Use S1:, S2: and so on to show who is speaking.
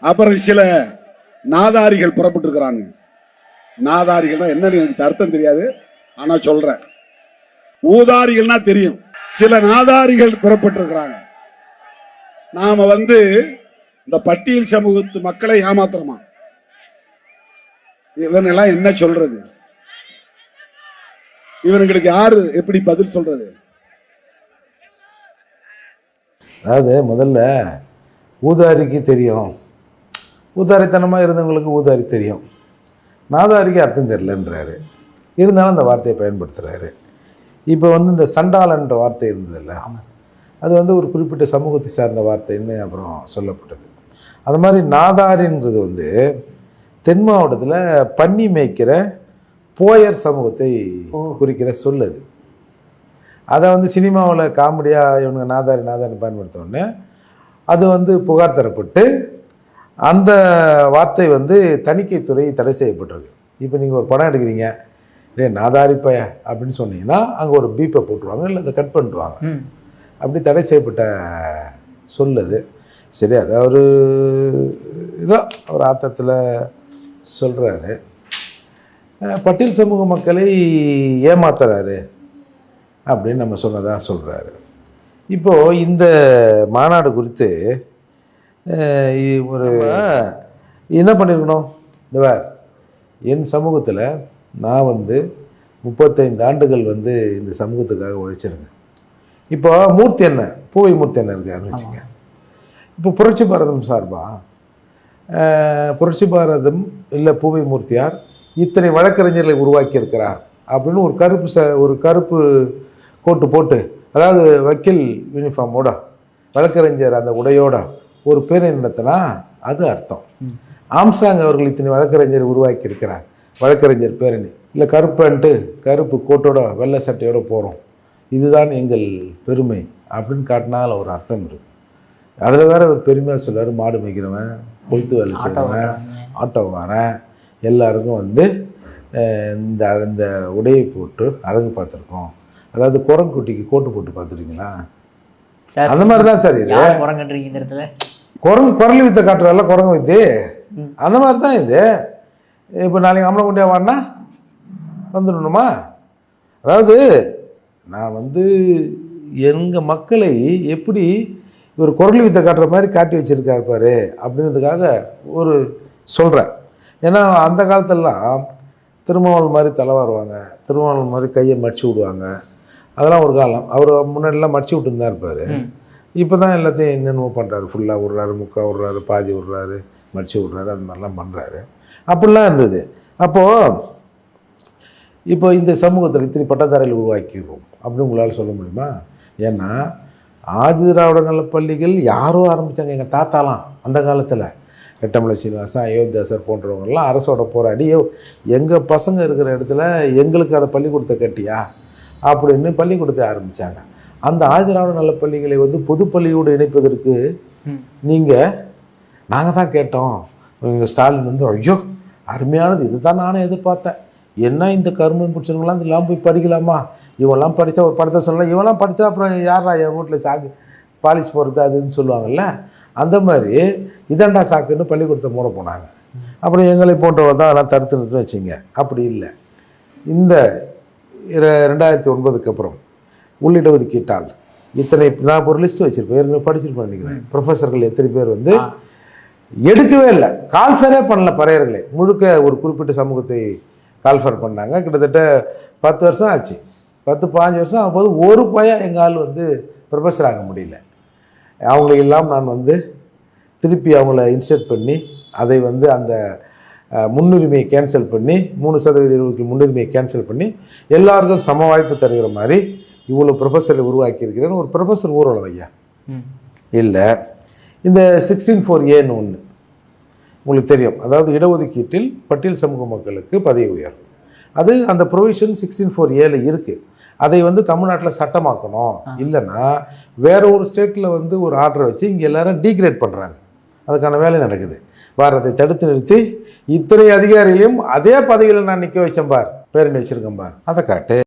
S1: அப்புறம் சில நாதாரிகள் புறப்பட்டு இருக்கிறாங்க நாதாரிகள்னா என்னன்னு எனக்கு அர்த்தம் தெரியாது. ஆனா சொல்றேன். ஊதாரிகள்னா தெரியும். சில நாதாரிகள் புறப்பட்டு இருக்கிறாங்க நாம வந்து இந்த பட்டியல் சமூகத்து மக்களை ஏமாத்துறோமா? இவனெல்லாம் என்ன சொல்றது? இவனுங்களுக்கு யாரு எப்படி பதில் சொல்றது?
S2: அதாவது முதல்ல ஊதாரிக்கு தெரியும். ஊதாரித்தனமாக இருந்தவங்களுக்கு ஊதாரி தெரியும். நாதாரிக்கு அர்த்தம் தெரியலன்றாரு. இருந்தாலும் அந்த வார்த்தையை பயன்படுத்துகிறாரு இப்போ வந்து இந்த சண்டாளன்ற வார்த்தை இருந்ததில்ல. அது வந்து ஒரு குறிப்பிட்ட சமூகத்தை சார்ந்த வார்த்தைன்னு அப்புறம் சொல்லப்பட்டது. அது மாதிரி நாதாரின்றது வந்து தென் மாவட்டத்தில் பன்னி மேய்க்கிற போயர் சமூகத்தை. குறிக்கிற சொல் அது. அதை வந்து சினிமாவில் காமெடியாக இவனுங்க நாதாரி நாதாரி பயன்படுத்தோடனே அது வந்து புகார் தரப்பட்டு அந்த வார்த்தை வந்து தணிக்கைத்துறை தடை செய்யப்பட்டிருக்கு. இப்போ நீங்கள் ஒரு படம் எடுக்கிறீங்க. டே நாதாரி பய அப்படின்னு சொன்னீங்கன்னா அங்கே ஒரு பீப்பை போட்டுருவாங்க இல்லை அதை கட் பண்ணிடுவாங்க. அப்படி தடை செய்யப்பட்ட சொல் அது. சரி அதை ஒரு இதோ ஒரு ஆத்தத்தில் சொல்கிறாரு பட்டியல் சமூக மக்களை ஏமாத்துறாரு அப்படின்னு நம்ம சொன்னதாக சொல்கிறாரு இப்போது இந்த மாநாடு குறித்து ஒரு என்ன பண்ணியிருக்கணும் இந்த வேர் என் சமூகத்தில் நான் வந்து முப்பத்தைந்து ஆண்டுகள் வந்து இந்த சமூகத்துக்காக உழைச்சிருக்கேன். இப்போ மூர்த்தி என்ன பூவை மூர்த்தி என்ன இருக்காருன்னு வச்சுங்க இப்போ புரட்சி பாரதம் சார்பா? அஹ், புரட்சி பாரதம் இல்லை பூவை மூர்த்தியார் இத்தனை வழக்கறிஞர்களை உருவாக்கி இருக்கிறார் அப்படின்னு ஒரு கருப்பு ச ஒரு கருப்பு கோட்டு போட்டு அதாவது வக்கீல் யூனிஃபார்மோட வழக்கறிஞர் அந்த உடையோட ஒரு பேரை நடத்தினா அது அர்த்தம். ஆம்ஸ்டாங் அவர்கள் இத்தனை வழக்கறிஞர் உருவாக்கி இருக்கிறார் வழக்கறிஞர் பேரணி இல்லை கருப்பன்ட்டு கருப்பு கோட்டோட வெள்ளை சட்டையோட போகிறோம் இதுதான் எங்கள் பெருமை அப்படின்னு காட்டினால் ஒரு அர்த்தம் இருக்கு. அதில் வேற ஒரு பெருமையாக சொல்றாரு மாடு மேய்க்கிறவன் கொளுத்து வேலை செய்கிறவன். ஆட்டோக்காரன் எல்லாருக்கும் வந்து இந்த இந்த உடையை போட்டு அழகு பார்த்துருக்கோம். அதாவது குரங்குட்டிக்கு கோட்டு போட்டு பார்த்துருக்கீங்களா? அந்த மாதிரி தான் சார் இது.
S3: குரங்கன்றீங்க இந்த இடத்துல?
S2: குரங்கு குரல் வித்தை காட்டுறல குரங்கு வித்து. அந்த மாதிரி தான் இது. இப்போ நாளைக்கு அமலக்குண்டியா வாடினா வந்துடணுமா? அதாவது நான் வந்து எங்கள் மக்களை எப்படி இவர் குரல் வித்தை காட்டுற மாதிரி காட்டி வச்சிருக்காரு பாரு அப்படின்றதுக்காக ஒரு சொல்கிறேன் ஏன்னா அந்த காலத்திலலாம் திருமாவளவன் மாதிரி தலை வருவாங்க திருமாவளவன் மாதிரி கையை மடிச்சு விடுவாங்க. அதெல்லாம் ஒரு காலம். அவர் முன்னாடிலாம் மடிச்சு விட்டுன்னு தான் இருப்பார் இப்போ தான் எல்லாத்தையும் என்னென்னமோ பண்ணுறாரு ஃபுல்லாக விட்றாரு முக்கா விட்றாரு பாதி விட்றாரு மடிச்சு விட்றாரு அந்த மாதிரிலாம் பண்ணுறாரு அப்படிலாம் இருந்தது. அப்போது இப்போ இந்த சமூகத்தில் இத்தனை பட்டதாரிகள் உருவாக்கிடுவோம் அப்படின்னு உங்களால் சொல்ல முடியுமா? ஏன்னா ஆதி திராவிட பள்ளிகள் யாரோ ஆரம்பித்தாங்க எங்கள் தாத்தாலாம் அந்த காலத்தில். ரெட்டமலை சீனிவாசன் அயோத்தியாசர் போன்றவங்கெல்லாம் அரசோட போராடி எங்கள் பசங்க இருக்கிற இடத்துல எங்களுக்கு அந்த பள்ளிக்கூடத்தை கட்டியா? அப்படின்னு பள்ளிக்கூடத்தை ஆரம்பித்தாங்க அந்த ஆதி திராவிட நலப் பள்ளிகளை வந்து பொதுப்பள்ளியோடு இணைப்பதற்கு. நீங்கள் நாங்கள் தான் கேட்டோம். எங்கள் ஸ்டாலின் வந்து ஐயோ அருமையானது இதுதான் நானும் எதிர்பார்த்தேன். என்ன இந்த கரும்பு பிடிச்சவங்களாம் இதெல்லாம் போய் படிக்கலாமா? இவெல்லாம் படித்தா ஒரு படத்தை சொல்லலாம். இவெல்லாம் படித்தா அப்புறம் யாரா என் வீட்டில் சாக்கு பாலிஷ் போடுறது அதுன்னு சொல்லுவாங்கல்ல? அந்த மாதிரி இதாண்டா சாக்குன்னு பள்ளிக்கூடத்தை மூட போனாங்க. அப்புறம் எங்களை போன்றவர் தான் அதெல்லாம் தடுத்து நிறுத்தி வச்சிங்க. அப்படி இல்லை. இந்த ரெண்டாயிரத்தி ஒன்பதுக்கு அப்புறம் உள்ளிட ஒதுக்கீட்டால். இத்தனை நான் ஒரு லிஸ்ட் வச்சிருப்பேன். ஏற்கனவே படிச்சிருப்பேன் நினைக்கிறேன். ப்ரொஃபஸர்கள் எத்தனை பேர் வந்து. எடுக்கவே இல்லை. கால்ஃபரே பண்ணல பறையர்களே. முழுக்க ஒரு குறிப்பிட்ட சமூகத்தை கால்ஃபர் பண்ணாங்க. கிட்டத்தட்ட பத்து வருஷம் ஆச்சு. பத்து பாஞ்சு வருஷம் ஆகும்போது ஒரு பையன் எங்கள் ஆள் வந்து ப்ரொஃபஸர் ஆக முடியல. அவங்களை எல்லாம் நான் வந்து திருப்பி அவங்கள இன்சர்ட் பண்ணி அதை வந்து அந்த முன்னுரிமையை கேன்சல் பண்ணி மூணு சதவீத இருபதுக்கு முன்னுரிமையை கேன்சல் பண்ணி எல்லாருக்கும் சம வாய்ப்பு தருகிற மாதிரி இவ்வளோ ப்ரொஃபஸரை உருவாக்கி இருக்கிறேன்னு ஒரு ப்ரொஃபஸர் ஊர்வலம் ஐயா. இல்லை. இந்த சிக்ஸ்டீன் ஃபோர் ஏன்னு ஒன்று உங்களுக்கு தெரியும். அதாவது இடஒதுக்கீட்டில் பட்டியல் சமூக மக்களுக்கு பதவி உயர்வு. அது அந்த ப்ரொவிஷன் சிக்ஸ்டீன் ஃபோர் ஏல இருக்குது அதை வந்து தமிழ்நாட்டில் சட்டமாக்கணும். இல்லைன்னா வேற ஒரு ஸ்டேட்டில் வந்து ஒரு ஆர்டரை வச்சு இங்கே எல்லாரும் டீக்ரேட் பண்ணுறாங்க அதுக்கான வேலை நடக்குது. பார் அதை தடுத்து நிறுத்தி இத்தனை அதிகாரிகளையும் அதே பதவியில் நான் நிற்க வச்சேன் பார். பேரணி வச்சிருக்கேன் பார். அதை காட்டு.